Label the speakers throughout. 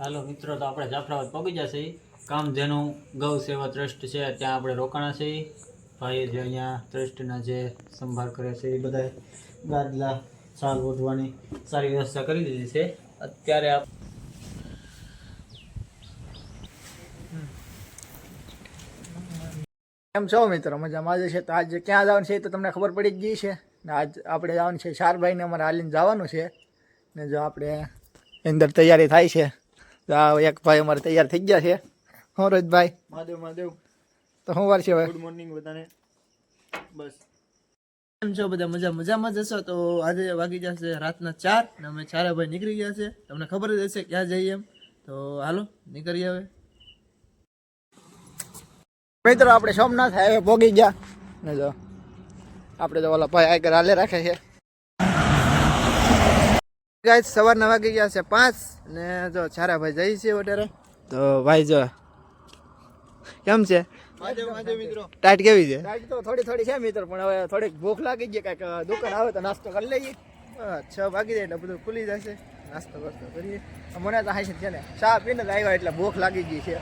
Speaker 1: હાલો મિત્રો, તો આપણે જાફરાબાદ પગી જશે જેનું ગૌ સેવા ટ્રસ્ટ છે, ત્યાં આપણે રોકાણા છે ભાઈ જે અહીંયા ટ્રસ્ટના જે સંભાળ કરે છે, એ બધા ગાદલા સાલ ઓઢવાની સારી વ્યવસ્થા કરી દીધી છે. અત્યારે આપ
Speaker 2: કેમ છો મિત્રો? મજામાં આજે છે, તો આજે ક્યાં જવાનું છે એ તો તમને ખબર પડી જ ગઈ છે. ને આજ આપણે જવાનું છે, શારભાઈને અમારે હાલીને જવાનું છે. ને જો આપણે અંદર તૈયારી થાય છે. એક ભાઈ અમારે તૈયાર થઈ ગયા છે. હું રોહિતભાઈ
Speaker 3: મહાદેવ મહાદેવ.
Speaker 2: તો શું વાર છે હવે?
Speaker 3: ગુડ મોર્નિંગ બધાને. બસ.
Speaker 4: કેમ છો બધા? મજા મજામાં જ હશો? તો આજે વાગી જશે રાતના ચાર ને અમે ચારે ભાઈ નીકળી ગયા છે. તમને ખબર જ હશે ક્યાં જઈએ એમ. તો હાલો નીકળીએ હવે.
Speaker 2: મિત્રો આપણે સોમનાથ હાઈવે પોગી ગયા. ને જો આપણે તો ઓલા ભાઈ આગળ હાલે રાખે છે.
Speaker 4: ગાય સવારના વાગી ગયા છે પાંચ ને જો ચારા ભાઈ જઈએ છીએ વધારે. તો ભાઈ જો કેમ છે? ટાઈટ કેવી છે?
Speaker 2: ટાઈટ તો થોડી થોડી છે મિત્ર પણ હવે થોડીક ભૂખ લાગી ગઈ કાંઈક દુકાન આવે તો નાસ્તો કરી લઈએ.
Speaker 4: છ વાગી જાય એટલે બધું ખુલી જશે. નાસ્તો કરતો કરીએ.
Speaker 2: મને તો હાઈ છે ને ચા પીને જ આવ્યા એટલે ભૂખ લાગી ગઈ છે.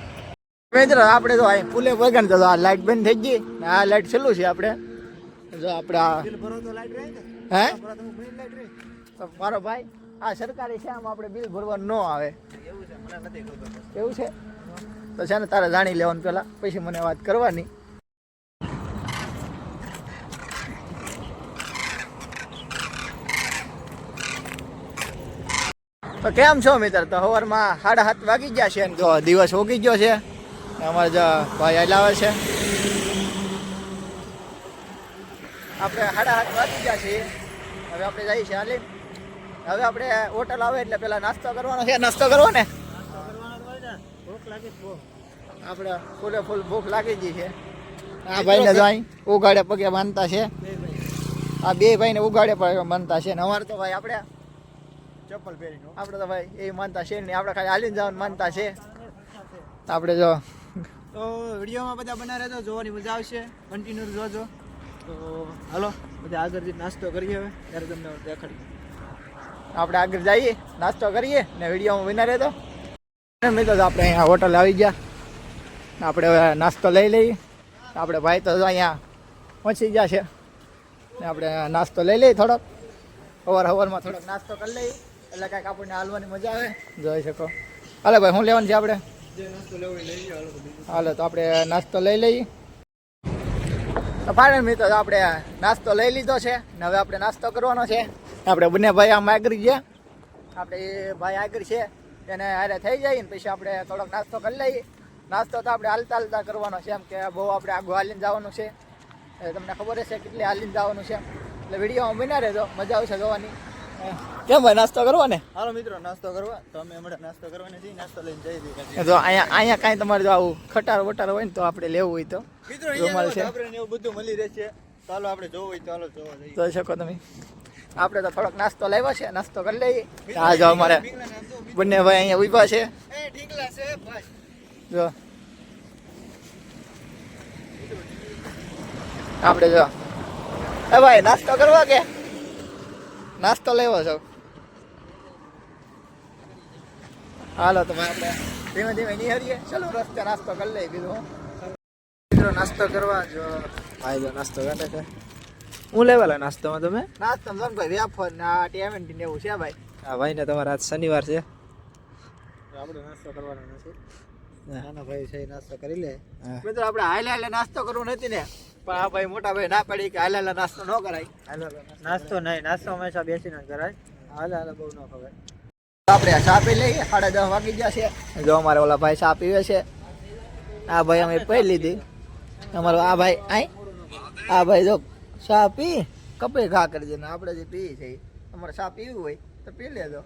Speaker 2: મિત્રો આપણે તો અહીં ફૂલે વગન તો આ લાઈટ બંધ થઈ ગઈ. આ લાઈટ છેલ્લું છે આપણે. જો આપણે હે? મારો ભાઈ આ સરકારી છે, આમાં આપણે બિલ ભરવાનું ન આવે.
Speaker 3: એવું છે?
Speaker 2: તો છે ને તારે જાણી લેવાનું પહેલાં પછી મને વાત કરવાની. તો કેમ છો મિત્ર? તો સવારમાં સાડા સાત વાગી ગયા છે જો દિવસ ઉગી ગયો છે. અમારે જો ભાઈ હલાવે છે. આપણે સાડા સાત વાગી ગયા છીએ. હવે આપણે જઈએ છીએ હાલી હવે આપણે હોટલ આવે એટલે પેલા નાસ્તો કરવાનો છે. નાસ્તો કરવો ને?
Speaker 3: ભૂખ લાગે
Speaker 2: આપણે ફૂલે ફૂલ ભૂખ લાગી ગઈ છે. આ ભાઈને જો અહીં ઉગાડે પગે માનતા છે. આ બે ભાઈને ઉગાડે પગે માનતા છે ને અમારે તો ભાઈ આપણે
Speaker 3: ચપ્પલ પહેરીને.
Speaker 2: આપણે તો ભાઈ એ માનતા છે નહીં. આપણે ખાલી હાલીને જવાનું માનતા છે. આપણે જો
Speaker 4: તો વિડીયોમાં બધા બના રહેજો જોવાની મજા આવશે. કન્ટિન્યુ જોજો. તો હાલો બધા આગળ નાસ્તો કરીએ હવે. ત્યારે તમને દેખાડીએ
Speaker 2: આપણે આગળ જઈએ, નાસ્તો કરીએ ને વિડીયોમાં વિના રહેતો મિત્રો આપણે અહીંયા હોટલ આવી ગયા. આપણે હવે નાસ્તો લઈ લઈએ. આપણે ભાઈ તો અહીંયા પહોંચી ગયા છે. ને આપણે નાસ્તો લઈ લઈએ થોડોક. સવાર સવારમાં થોડોક નાસ્તો કરી લઈએ. એટલે કાંઈક આપણને હાલવાની મજા આવે. જોઈ શકો. હાલે ભાઈ, શું લેવાનું છે આપણે?
Speaker 3: હાલો,
Speaker 2: તો આપણે નાસ્તો લઈ લઈએ. તો ફાઇનલ મિત્રો આપણે નાસ્તો લઈ લીધો છે. ને હવે આપણે નાસ્તો કરવાનો છે. આપણે બંને ભાઈ આમ આગળ ગયા. આપણે એ ભાઈ આગળ છે એને હારે થઈ જાય ને પછી આપણે થોડોક નાસ્તો કરી લઈએ. નાસ્તો તો આપણે હાલતા હાલતા કરવાનો છે એમ કે બહુ આપણે આગું હાલીને જવાનું છે. તમને ખબર હશે કેટલી હાલીને જવાનું છે. એટલે વિડીયોમાં બના રહેજો મજા આવશે જોવાની. કેમ ભાઈ નાસ્તો કરવો ને?
Speaker 3: હાલો મિત્રો નાસ્તો કરવા. તો અમે હમણાં નાસ્તો કરવાને છીએ નાસ્તો લઈને જઈ દઈએ
Speaker 2: જો અહીંયા અહીંયા કાંઈ તમારે જો આવું ખટાર વટાર હોય ને તો આપણે લેવું હોય તો.
Speaker 3: મિત્રો અહીંયા આપણે એવું બધું મળી રહેશે. ચાલો આપણે જોવું હોય તો ચાલો જોવા જઈએ.
Speaker 2: જોઈ શકો તમે. આપણે તો થોડોક નાસ્તો લાવ્યો છે નાસ્તો કરી લઈએ. આ જો અમારે બંને ભાઈ અહીંયા ઊભા છે. જો. આપણે જો. એ ભાઈ નાસ્તો કરવા કે? નાસ્તો લેવો છો? હાલો તો ભાઈ આપણે ધીમે ધીમે નિહાળીએ. ચલો રસ્તે નાસ્તો કરી લઈએ બીજું.
Speaker 4: મિત્રો નાસ્તો કરવા જો. ભાઈ જો નાસ્તો કરે છે. હું લેવાલા નાસ્તામાં તમે?
Speaker 2: નાસ્તો જમ ભાઈ વેફર ને આ ટેમેન્ટી ને એવું છે ભાઈ.
Speaker 4: આ ભાઈને તમારા આજ શનિવાર છે.
Speaker 3: આપણે નાસ્તો કરવાનો નથી. નાના ભાઈ છે નાસ્તો કરી લે.
Speaker 4: હા.
Speaker 2: મિત્રો આપણે હાલે હાલે નાસ્તો કરવો નથી ને. પણ આ ભાઈ મોટા ભાઈ ના પડી કે હાલે હાલે નાસ્તો ન કરાય.
Speaker 3: નાસ્તો નહીં નાસ્તો હંમેશા બેસીને જ કરાય. હાલે હાલે બહુ ન ખબર.
Speaker 2: આપણે ચા પી લઈએ. સાડા દસ વાગી ગયા છે. જો અમારે ઓલા ભાઈ ચા પીવે છે. આ ભાઈ અમે પી લીધી. અમારો આ ભાઈ આ ભાઈ જો ચા પી? કપે ઘા કરી ને આપણે જે પી છે તમારે અમારે ચા પીવું હોય તો પી લેજો.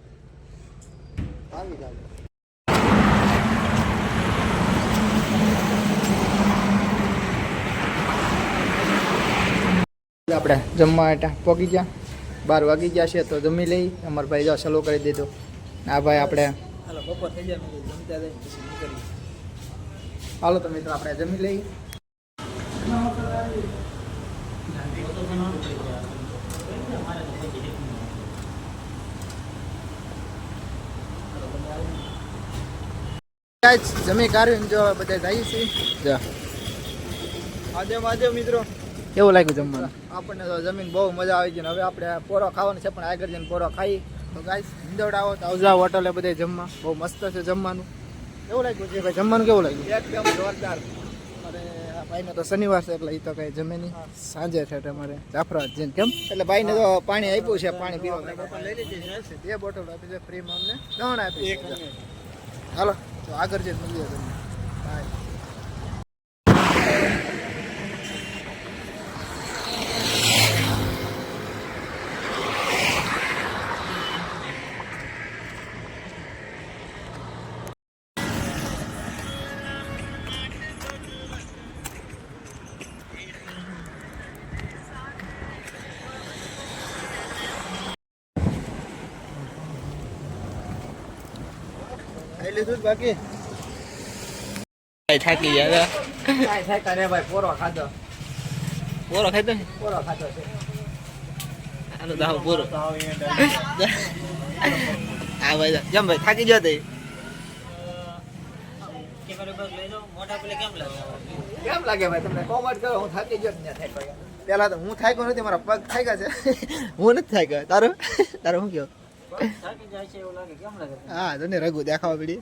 Speaker 3: આવી જાવ
Speaker 2: આપણે જમવા માટે પહોંચી ગયા. બાર વાગી ગયા છે તો જમી લઈ. અમારા ભાઈ જો સલો કરી દીધો. આ ભાઈ આપણે
Speaker 4: હાલો બપોર થઈ જાય જમતા જાય પછી નીકળીએ.
Speaker 2: હાલો તો મિત્રો આપણે જમી લઈએ જમી કાઢીને જો બધા જઈએ છીએ. જો. આજે આજે મિત્રો. કેવું લાગ્યું જમવાનું? આપણને તો જમીન બહુ મજા આવી છે ને હવે આપણે પોરો ખાવાનો છે પણ આગળ જઈને પોરો ખાઈ. તો ગાઈસ તો આવજા હોટલે બધે જમવા. બહુ મસ્ત છે જમવાનું. કેવું લાગ્યું છે? ભાઈ જમવાનું કેવું લાગ્યું? એકદમ જોરદાર. અરે ભાઈને તો શનિવાર છે એટલે એ તો કઈ જમે નહીં. સાંજે છે તમારે જાફરાબાદ જઈને. કેમ? એટલે ભાઈને તો પાણી આપ્યું છે પાણી પીવા લઈ લીધી બે બોટલ આપી છે ફ્રીમાં અમને. ત્રણ આપી હાલો. તો આગળ જઈને મળીએ તમને. બાય ખાઈ લીધું બાકી
Speaker 4: થાકી
Speaker 2: ભાઈ પોરો
Speaker 4: ભાઈ થાકી ગયો તે
Speaker 1: કેમ લાગે
Speaker 2: ભાઈ તમને કોમેન્ટ કરો હું થાકી ગયો થાય ભાઈ પેલા તો હું થાક્યો નથી મારા પગ થાક્યા છે. હું નથી થાક્યો તારો તારો હું કયો હા તને રઘુ દેખાવા પડી.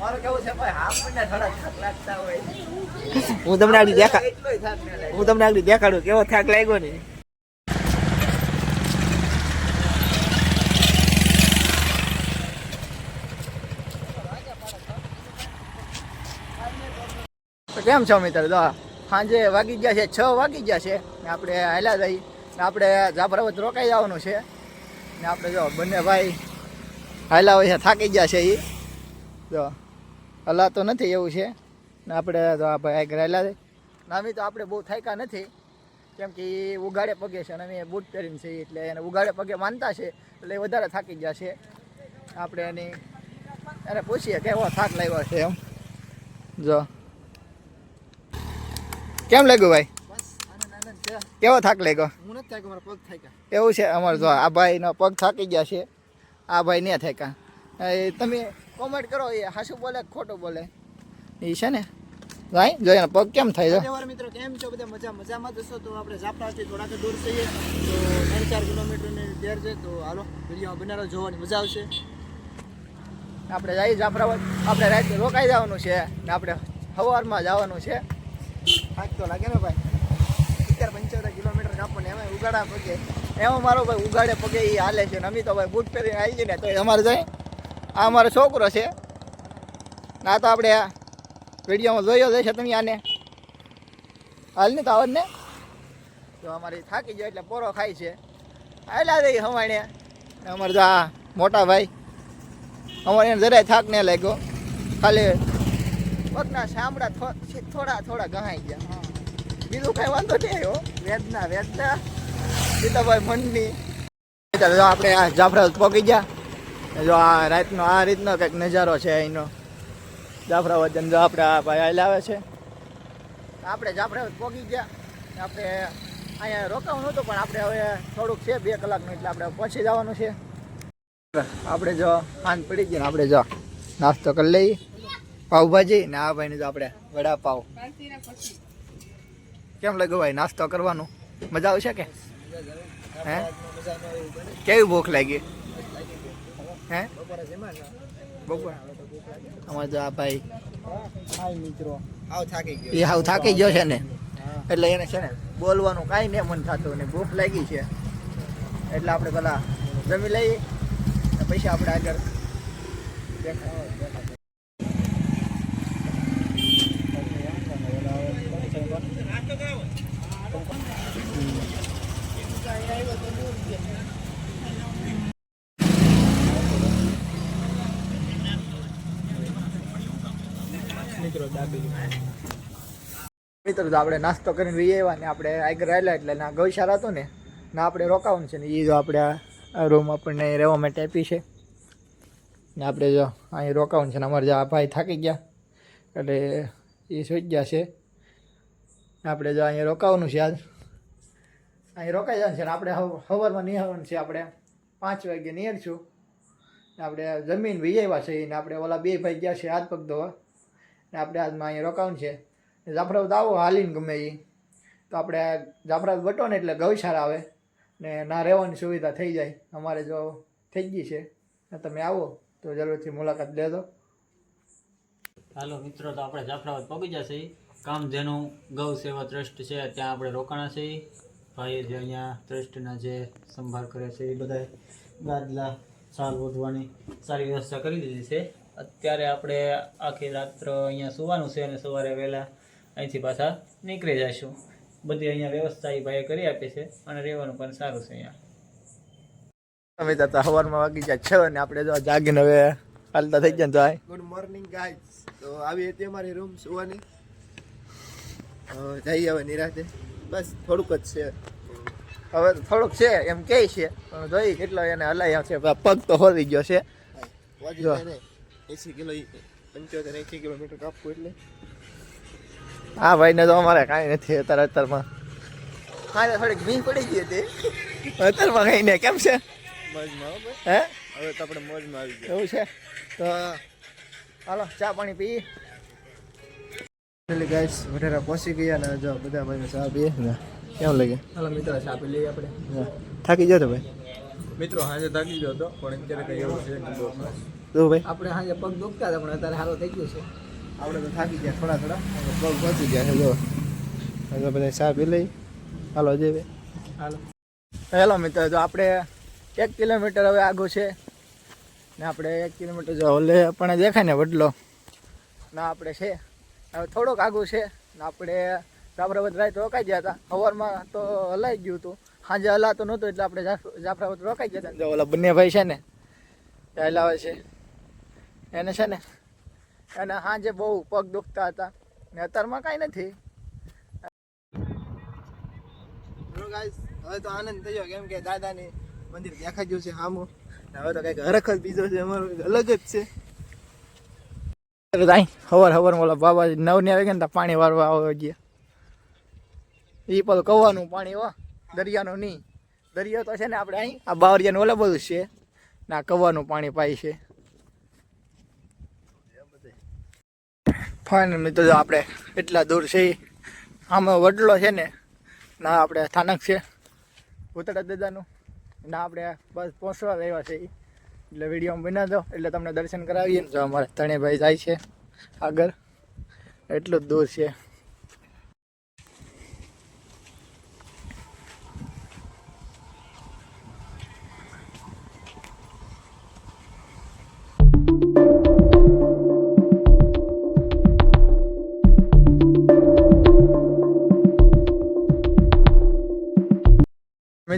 Speaker 2: મારું કેવું છે ભાઈ હાફ મહિના થોડા થાક લાગતા હોય.
Speaker 4: હું તમને આગળ દેખા હું તમને આગળ દેખાડું કેવો થાક લાગ્યો ને.
Speaker 2: તો કેમ છો મિત્ર તો સાંજે વાગી ગયા છે, છ વાગી ગયા છે. ને આપણે હાલ્યા જઈ ને આપણે જાફરાબાદ રોકાઈ જવાનું છે. ને આપણે જો બંને ભાઈ હાલ્યા હોય છે, થાકી ગયા છે એ જો હલાતો નથી એવું છે. ને આપણે તો આ ભાઈ આગળ હાલ્યા જઈ નામી તો આપણે બહુ થાક્યા નથી. કેમ કે એ ઉગાડે પગે છે અને અમે બૂટ પહેરીને છીએ એટલે એને ઉગાડે પગે માનતા છે. એટલે એ વધારે થાકી ગયા છે. આપણે એની એને પૂછીએ કેવો થાક લાવ્યો છે એમ. જો. કેમ લાગ્યું ભાઈ? કેવો થાક લાગ્યો? એવું છે અમારે જો આ ભાઈનો પગ થાકી ગયા છે. આ ભાઈ ને થાક્યા. તમે કોમેન્ટ કરો એ હાસું બોલે ખોટું બોલે? એ છે ને? ભાઈ જોઈએ પગ કેમ થાય છે?
Speaker 4: મિત્રો કેમ છો બધા? મજા મજામાં જશો તો આપણે ઝાપડાથી થોડાક દૂર થઈએ. તો ત્રણ ચાર કિલોમીટરની ડેર છે. તો હાલો વીડિયો બનાવો જોવાની મજા આવશે.
Speaker 2: આપણે જઈએ ઝાપડા આપણે રાત રોકાઈ જવાનું છે ને આપણે સવારમાં જવાનું છે. થાક તો લાગે ને ભાઈ? સિત્તેર પંચોતેર કિલોમીટર કાપને એમાં ઉગાડા પગે. એમાં મારો ભાઈ ઉગાડે પગે એ હાલે છે. ને અમે તો ભાઈ બૂટ પહેરીને આવી જઈએ ને તો અમારે જાય. આ અમારો છોકરો છે. ના તો આપણે વિડીયોમાં જોયો જશે તમે આને. હાલ ને તો આવડ ને. તો અમારે થાકી જાય એટલે પોરો ખાય છે. હાલ્યા જઈ હવાણે. અમારે તો આ મોટા ભાઈ. અમારે જરાય થાક ને લાગ્યો. ખાલી પગના થો- થોડા થોડા ગહાઈ ગયા. બીજું કઈ વાંધો નહીં આવ્યો વેદના વેદના. સીતાભાઈ મનની. જો આપણે આ જાફરા પહોંચી ગયા. જો આ રાતનો આ રીતનો કંઈક નજારો છે અહીંનો. જાફરા વજન જો આપણે આ ભાઈ હાલ આવે છે. આપણે જાફરા પહોંચી ગયા. આપણે અહીંયા રોકાવું હતું પણ આપણે હવે થોડુંક છે, બે કલાકનું એટલે આપણે પહોંચી જવાનું છે. આપણે જો ખાંડ પડી ગયો આપણે જો નાસ્તો કરી લઈએ. પાવભાજી ને આ ભાઈને જો આપણે વડાપાવ. કેમ લાગ્યું ભાઈ નાસ્તો કરવાનું? મજા આવશે કે? હે? કેવી ભૂખ લાગી? હે? બપોર? અમારે આ ભાઈ મિત્રો એ હાવ થાકી ગયો છે ને. એટલે એને છે ને બોલવાનું કાંઈ નહીં મન થતું ને ભૂખ લાગી છે. એટલે આપણે પેલા જમી લઈએ પૈસા આપણે આગળ મિત્રો તો આપણે નાસ્તો કરીને વી આવ્યા ને આપણે આગળ રહેલા એટલે ના ગૌશાળા હતો ને, ના આપણે રોકાવાનું છે ને એ જો આપણે રૂમ આપણને રહેવા માટે આપી છે. ને આપણે જો અહીં રોકાવાનું છે ને, અમારે જો આ ભાઈ થાકી ગયા, એટલે એ સુઈ ગયા છે. આપણે જો અહીંયા રોકાવાનું છે આજ. અહીં રોકાઈ જવાનું છે ને, આપણે હવ- સવારમાં નહીં છે, આપણે પાંચ વાગે નિયર ને આપણે જમીન વિજયવા છે, ને આપણે ઓલા બે ભાઈ ગયા છે હાથ પગ ધોવા. ને આપણે આજમાં અહીંયા રોકાવાનું છે. જાફરાબાદ આવો, હાલીને ગમે એ તો આપણે જાફરાબાદ વટો ને એટલે ગૌશાળા આવે. ને ના રહેવાની સુવિધા થઈ જાય. અમારે જો થઈ ગઈ છે. તમે આવો, તો જરૂરથી મુલાકાત લેજો.
Speaker 1: હાલો મિત્રો, તો આપણે જાફરાબાદ પગી જશે. કામ જેનું ગૌ સેવા ટ્રસ્ટ છે. ત્યાં આપણે રોકાણા છે. ભાઈએ જે અહીંયા ટ્રસ્ટના જે સંભાળ કરે છે, એ બધા ગાદલા, સાલ વધવાની સારી વ્યવસ્થા કરી દીધી છે. અત્યારે આપણે આખી રાત્ર અહીંયા સુવાનું છે અને સવારે વહેલા અહીંથી પાછા નીકળી જઈશું. બધી અહીંયા વ્યવસ્થા એ ભાઈએ કરી આપી છે અને રહેવાનું પણ સારું છે અહીંયા.
Speaker 2: અમે તો સવારમાં વાગી જાય છે અને આપણે જો જાગીને હવે હાલતા થઈ ગયા તો આય.
Speaker 4: ગુડ મોર્નિંગ ગાઈઝ તો આવી હતી અમારી રૂમ સુવાની. જઈ જઈએ હવે નિરાતે. બસ થોડુંક જ છે.
Speaker 2: હવે તો થોડુંક છે એમ કે છે. પણ જોઈ કેટલો એને હલાય છે. પગ તો હોરી ગયો છે.
Speaker 4: એસી કિલો પંચોતેર એસી કિલોમીટર કાપવું એટલે.
Speaker 2: હા ભાઈને તો અમારે કાંઈ નથી અત્યારે અત્યારમાં. હા થોડીક ભીંગ પડી ગઈ હતી. અત્યારમાં કઈ નહીં કેમ છે?
Speaker 4: મોજમાં હે હવે તો આપણે મોજમાં આવી ગયા.
Speaker 2: એવું છે? તો હાલો ચા પાણી પી.
Speaker 4: એટલે ગાઈસ પહોંચી ગયા ને જો બધા ભાઈને ચા પીએ ને. કેમ લાગે?
Speaker 2: હાલો મિત્રો ચા પી લઈએ આપણે.
Speaker 4: થાકી ગયો તો ભાઈ?
Speaker 3: મિત્રો હાજર થાકી ગયો હતો પણ અત્યારે કઈ એવું છે.
Speaker 4: તું ભાઈ?
Speaker 2: આપણે હાજે પગ દુખતા હતા પણ અત્યારે સારું થઈ ગયો છે.
Speaker 4: આપણે તો થાકી ગયા થોડા થોડા. હવે પહોંચી ગયા છે જો. હવે બધા ચા પી લઈ. હાલો જય
Speaker 2: હાલો. હેલો મિત્ર તો આપણે એક કિલોમીટર હવે આગું છે. ને આપણે એક કિલોમીટર જો ઓલે પણ દેખાય ને વડલો. ના આપણે છે. હવે થોડોક આગું છે. ને આપણે જાફરાબાદ રાત રોકાઈ ગયા હતા. સવારમાં તો હલાઈ ગયું હતું. સાંજે હલાતું નહોતું એટલે આપણે જાફ- જાફરાબાદ રોકાઈ ગયા હતા. જો ઓલા બંને ભાઈ છે ને હલાવે છે. એને છે ને એને સાંજે બહુ પગ દુખતા હતા. ને અત્યારમાં કાંઈ નથી.
Speaker 4: હવે તો આનંદ થયો. કેમ કે દાદાની મંદિર દેખાઈ ગયું છે સામું હવે તો કંઈક હરખ જ બીજો છે અમારો અલગ જ છે.
Speaker 2: હવાર હવાર ઓલા બાબા નવ ને આવે ને તો પાણી વારવા આવે ગયા. એ પેલું કવાનું પાણી હો દરિયાનું નહીં. દરિયો તો છે ને આપણે અહીં આ બાવરિયાનું ઓલા બધું છે. ને આ કવાનું પાણી પાય છે. ફાઇનલ મિત્રો, જો આપણે એટલા દૂર છે આમાં વડલો છે ને, ના આપણે સ્થાનક છે ઉતરા દાદાનું. ના આપણે બસ પહોંચવા લેવા છે. એટલે વીડિયો બના દો એટલે તમને દર્શન કરાવીએ. ને જો અમારે ત્રણેય જાય છે આગળ. એટલું જ દૂર છે.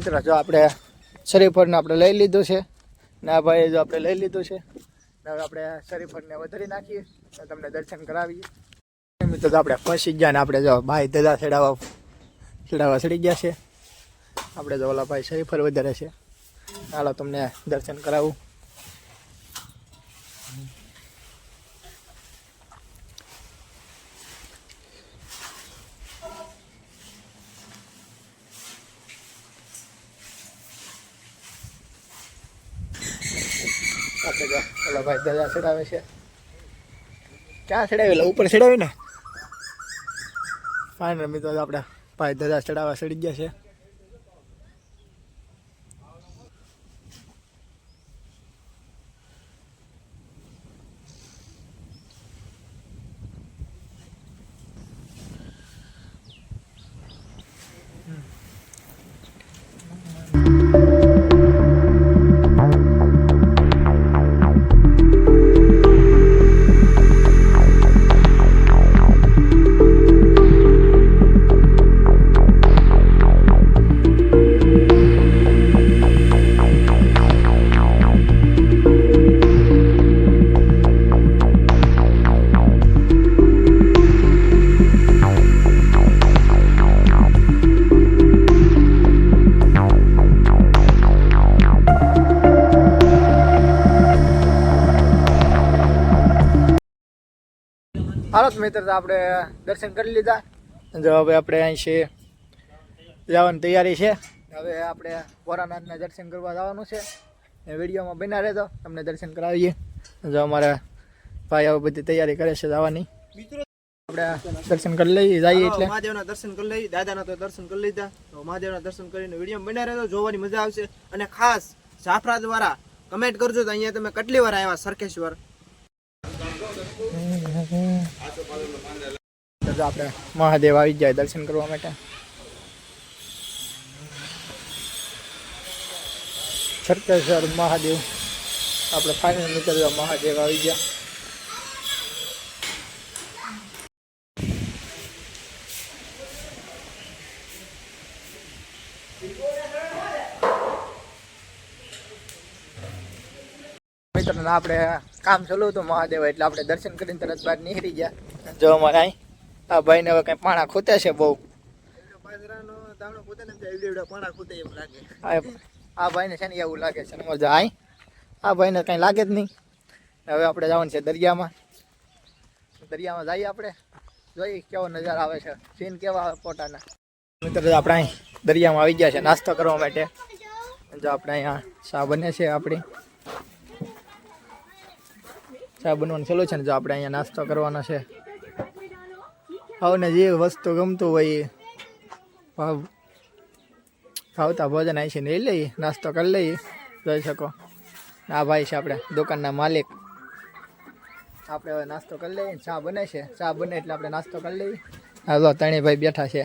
Speaker 2: મિત્ર, જો આપણે શરીફળને આપણે લઈ લીધું છે. ને આ ભાઈએ જો આપણે લઈ લીધું છે. હવે આપણે શરીફળને વધારી નાખીએ તમને દર્શન કરાવીએ. મિત્ર તો આપણે ફસી ગયા ને આપણે જો ભાઈ દદા ચડાવવા ચડાવવા ચડી ગયા છે. આપણે જો ઓલા ભાઈ શરીફળ વધારે છે. ચાલો તમને દર્શન કરાવું આપણે જો ઓલા ભાઈ દાદા ચડાવે છે. ક્યાં ચડાવેલા ઉપર ચડાવે ને? ફાઇનલ મિત્રો આપણે ભાઈ દાદા ચડાવવા ચડી ગયા છે. તો મિત્ર તો આપણે દર્શન કરી લીધા. જો હવે આપણે અહીં છે જવાની તૈયારી છે. હવે આપણે ભોરાનાથના દર્શન કરવા જવાનું છે. એ વિડીયોમાં બના રહેતો તમને દર્શન કરાવીએ. જો અમારા ભાઈ હવે બધી તૈયારી કરે છે જવાની.
Speaker 4: મિત્રો
Speaker 2: આપણે દર્શન કરી લઈએ જઈએ એટલે.
Speaker 4: મહાદેવના દર્શન કરી લઈએ દાદાના તો દર્શન કરી લીધા. તો મહાદેવના દર્શન કરીને વીડિયો બના રહેતો જોવાની મજા આવશે. અને ખાસ જાફરા દ્વારા કમેન્ટ કરજો તો અહીંયા તમે કેટલી વાર આવ્યા સરખેશ્વર?
Speaker 2: તો આપણે મહાદેવ આવી જાય દર્શન કરવા માટે. સરકેશ્વર મહાદેવ. આપણે ફાઇનલ નીકળ્યા, મહાદેવ આવી ગયા. મિત્રોને આપણે કામ ચાલુ હતું મહાદેવ, એટલે આપણે દર્શન કરીને તરત બહાર નીકળી ગયા. જો અમારે અહીં આ ભાઈને હવે કઈ પાણા ખૂતે છે બહુ.
Speaker 4: ખૂટે
Speaker 2: આ ભાઈને છે ને એવું લાગે છે. મજા આઈ આ ભાઈને કઈ લાગે જ નહીં. હવે આપણે જવાનું છે દરિયામાં. દરિયામાં જઈએ આપણે. જોઈએ કેવો નજારો આવે છે. સીન કેવા આવે પોતાના. મિત્રો આપણે અહીં દરિયામાં આવી ગયા છે નાસ્તો કરવા માટે. જો આપણે અહીંયા ચા બને છે આપણી. ચા બનવાનું ચાલુ છે ને જો આપણે અહીંયા નાસ્તો કરવાનો છે. આવને જે વસ્તુ ગમતું હોય એ ભાવ ભાવતા ભોજન આવી છે લઈ લઈએ નાસ્તો કરી લઈએ. જોઈ શકો. આ ભાઈ છે આપણે દુકાનના માલિક. આપણે હવે નાસ્તો કરી લઈએ ચા બને છે. ચા બને એટલે આપણે નાસ્તો કરી લઈએ. હાલો ત્રણેય ભાઈ બેઠા છે.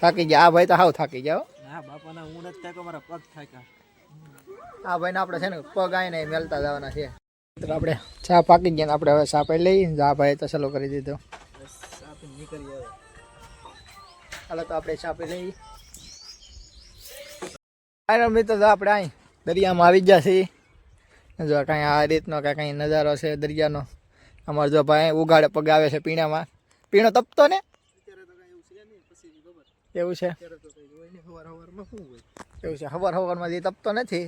Speaker 2: થાકી ગયા. આ ભાઈ તો હાવ થાકી ગયા હો.
Speaker 4: બાપાના હું નથી થાય મારા પગ થાક્યા.
Speaker 2: આ ભાઈને આપણે છે ને પગ આવીને મેલતા જવાના છે. મિત્રો આપણે ચા પાકી ગયા ને આપણે હવે ચા પી લઈએ ચા ભાઈ તો સલો કરી દીધો. હાલો તો આપણે ચા પી લઈએ. હાલો મિત્રો તો આપણે અહીં દરિયામાં આવી ગયા છીએ. જો કાંઈ આ રીતનો કાંઈ કાંઈ નજારો છે દરિયાનો. અમારે જો ભાઈ ઉગાડે પગ આવે છે પીણામાં. પીણો તપતો ને?
Speaker 4: એવું છે
Speaker 2: એવું છે. હવાર હવારમાં જે તપતો નથી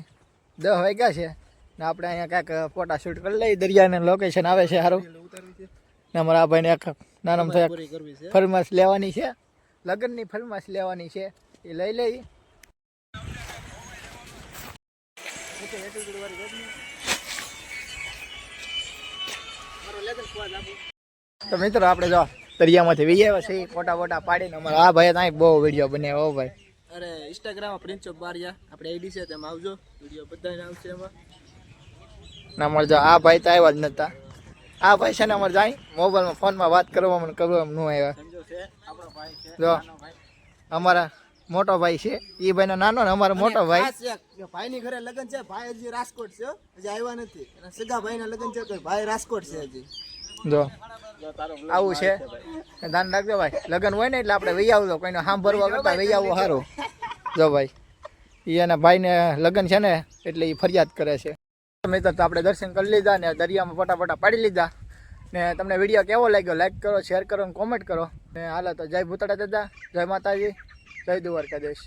Speaker 2: દહ વાગ્યા છે. ને આપણે અહીંયા કાંઈક ફોટા શૂટ કરી લઈએ. દરિયાને લોકેશન આવે છે સારું. ને અમારા આ ભાઈને એક નાનામ તો ફરમાશ લેવાની છે. લગ્નની ફરમાશ લેવાની છે. એ લઈ લઈ. તો મિત્રો આપણે જો દરિયામાંથી વી આવ્યા છીએ. ફોટા ફોટા પાડીને અમારા આ ભાઈ ત્યાં બહુ વીડિયો બનાવ્યો હો ભાઈ.
Speaker 4: અરે ઇન્સ્ટાગ્રામ પ્રિન્સ ઓફ બારિયા આપણે આઈડી છે તેમાં આવજો. વીડિયો બધાને આવશે એમાં.
Speaker 2: ને મળ જો આ ભાઈ તો આવ્યા જ નતા. આ ભાઈ છે ને અમારે જાય મોબાઈલમાં ફોનમાં વાત કરવામાં એમ ન આવ્યા.
Speaker 4: સમજો છે આપણો ભાઈ છે
Speaker 2: જો અમારા મોટો ભાઈ છે. એ ભાઈનો નાનો ને અમારો મોટો ભાઈ.
Speaker 4: ભાઈની ઘરે લગ્ન છે ભાઈ હજી રાજકોટ છે હજી આવ્યા નથી. એના સગા ભાઈના લગ્ન છે તો ભાઈ રાજકોટ છે હજી.
Speaker 2: જો આવું છે. ધ્યાન રાખજો ભાઈ. લગ્ન હોય ને એટલે આપણે વહી આવજો. કોઈને સાંભળવા કરતા વૈયા આવવું સારું. જો ભાઈ એ એના ભાઈને લગ્ન છે ને એટલે એ ફરિયાદ કરે છે. મિત્ર તો આપણે દર્શન કરી લીધા ને દરિયામાં ફટાફટા પાડી લીધા. ને તમને વીડિયો કેવો લાગ્યો? લાઈક કરો શેર કરો ને કોમેન્ટ કરો. ને હાલો તો જય ભૂતડા દાદા, જય માતાજી, જય દ્વારકાધીશ.